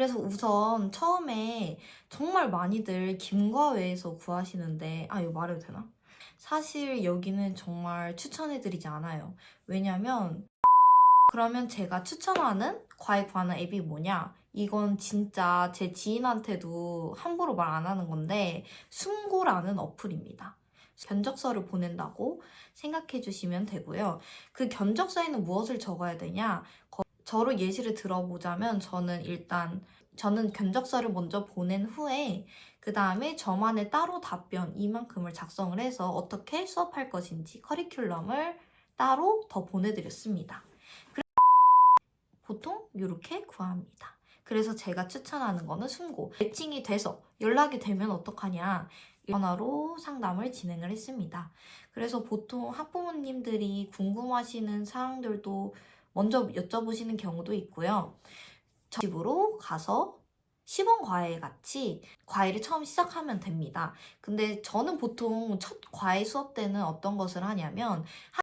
그래서 우선 처음에 정말 많이들 김과외에서 구하시는데, 아, 이거 말해도 되나? 사실 여기는 정말 추천해드리지 않아요. 왜냐면, 그러면 제가 추천하는 과외 구하는 앱이 뭐냐? 이건 진짜 제 지인한테도 함부로 말 안 하는 건데, 숨고라는 어플입니다. 견적서를 보낸다고 생각해 주시면 되고요. 그 견적서에는 무엇을 적어야 되냐? 거- 저로 예시를 들어보자면 저는 일단 저는 견적서를 먼저 보낸 후에 그 다음에 저만의 따로 답변 이만큼을 작성을 해서 어떻게 수업할 것인지 커리큘럼을 따로 더 보내드렸습니다. 보통 이렇게 구합니다. 그래서 제가 추천하는 거는 숨고 매칭이 돼서 연락이 되면 어떡하냐 전화로 상담을 진행을 했습니다. 그래서 보통 학부모님들이 궁금하시는 사항들도 먼저 여쭤보시는 경우도 있고요. 저 집으로 가서 시범 과외 같이 과외를 처음 시작하면 됩니다. 근데 저는 보통 첫 과외 수업 때는 어떤 것을 하냐면